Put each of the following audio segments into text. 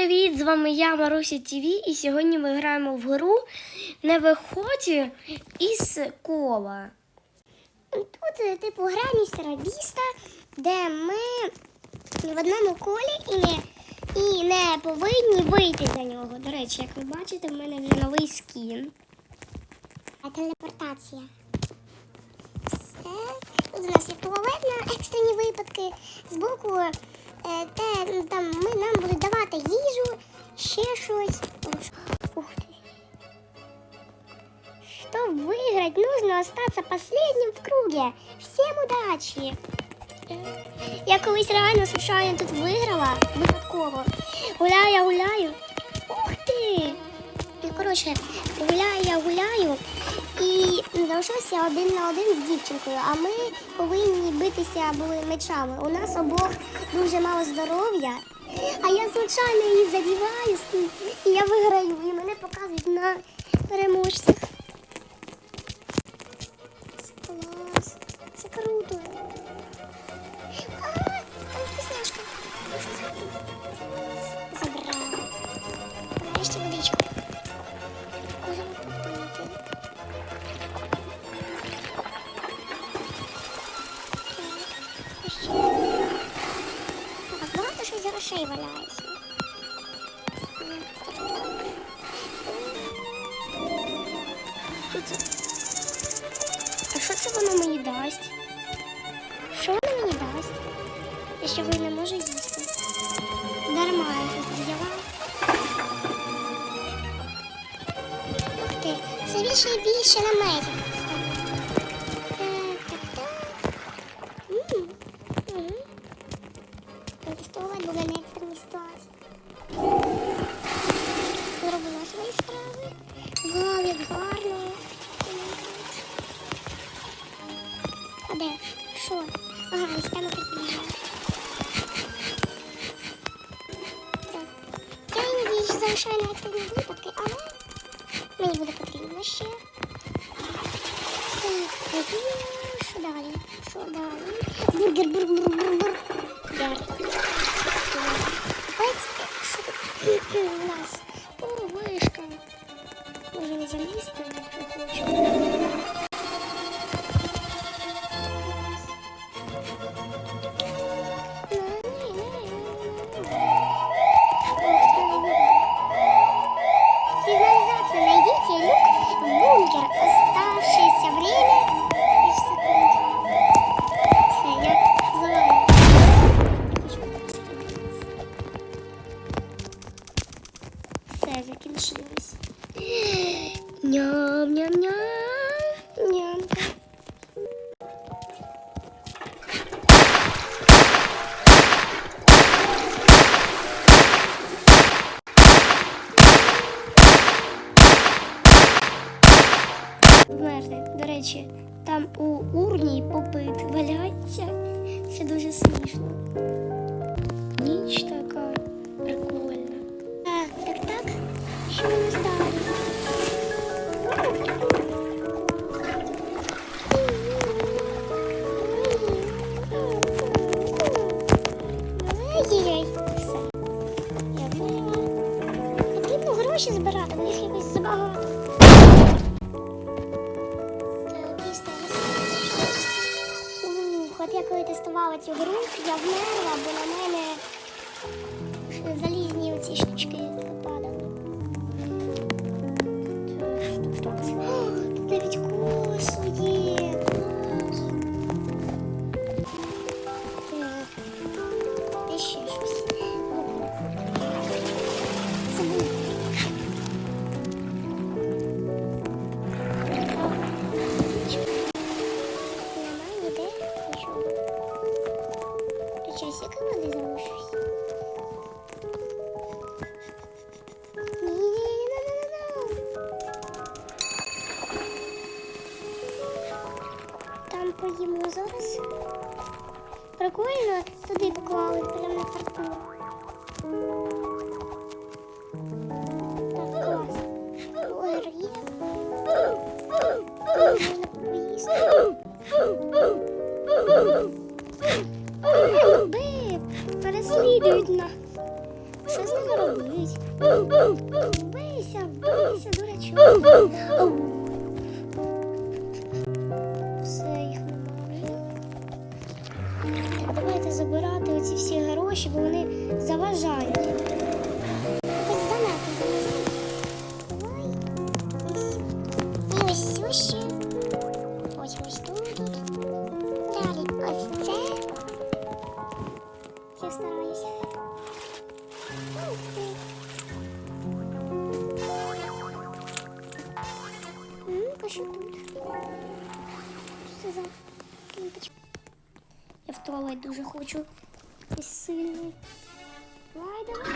привіт! З вами я, Маруся ТВ, і сьогодні ми граємо в гру Не виходь із кола. Тут, е, типу, гра містера Біста, де ми в одному колі і не, і не повинні вийти за нього. До речі, як ви бачите, в мене вже новий скін. А телепортація. Все. Тут у нас є туалет на екстрені випадки. Збоку е, те, ну, там, ми, нам будуть давати остаться последним в круге. Всем удачи! Я колись реально случайно тут виграла випадково. Гуляю, я гуляю. Ух ти! Ну, коротше, гуляю, я гуляю і залишився один на один з дівчинкою, а ми повинні битися були мечами. У нас обох дуже мало здоров'я. А я звичайно її задіваю, і я виграю, і мене показують на переможцях. Це круто. А, вкусняшка. Більше і більше наметів. Протестувати буде на екстрені ситуації. Зробила свої. Так. Я іноді залишаю на випадки, але мені буде потрібно ще. Так, і що далі? Що далі? Бургер, бургер, Все, закінчилось. Ням-ням-ням. Нямка. Вмерти. До речі, там у урні попит валяється. Це дуже смішно. Ніч така гроші збирати, в них якось забагато. От я коли тестувала цю гру, я вмерла, бо на мене залізні оці штучки Прикольно, туди поклали прямо на паркур. Так, переслідують нас. Що з ними робити? Бийся, бийся, дурачок. Забирати оці всі гроші, бо вони заважають. Ось ось ще. Ось ось тут. Далі ось це. Я стараюся. хочу. Якийсь сильний. Давай, давай.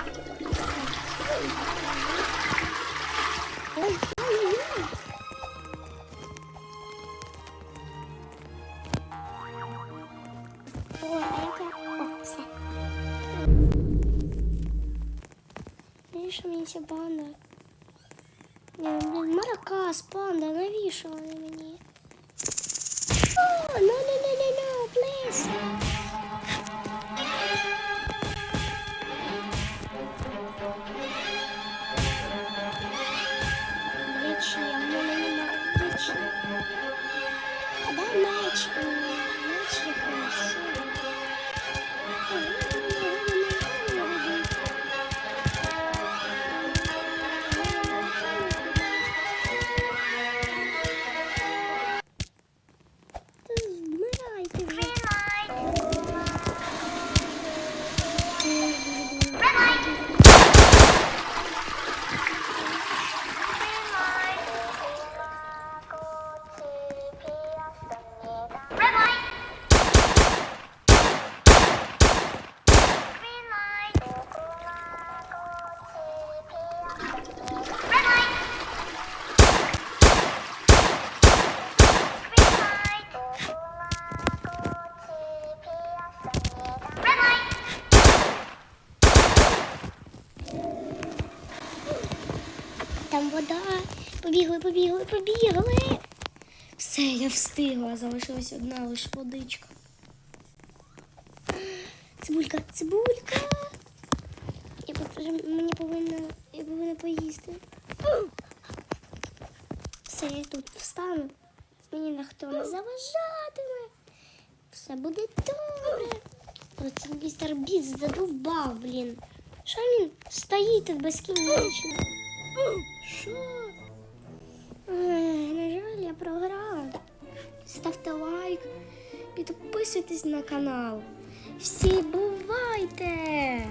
Ой, ой-ой-ой. Ой, а яка? О, все. Навіщо мені ця банда? Ні, ну, блін, маракас, панда, навіщо вони мені? О, no, no, no, no, no, please. Там вода. Побігли, побігли, побігли. Все, я встигла, залишилась одна лише водичка. Цибулька, цибулька. Я мені повинна, я повинна поїсти. Все, я тут встану. Мені ніхто не заважатиме. Все буде добре. Просто містер Біс задовбав, блін. Що він стоїть тут безкінечно? Що? На жаль, я програла. Ставте лайк, підписуйтесь на канал. Всі бувайте!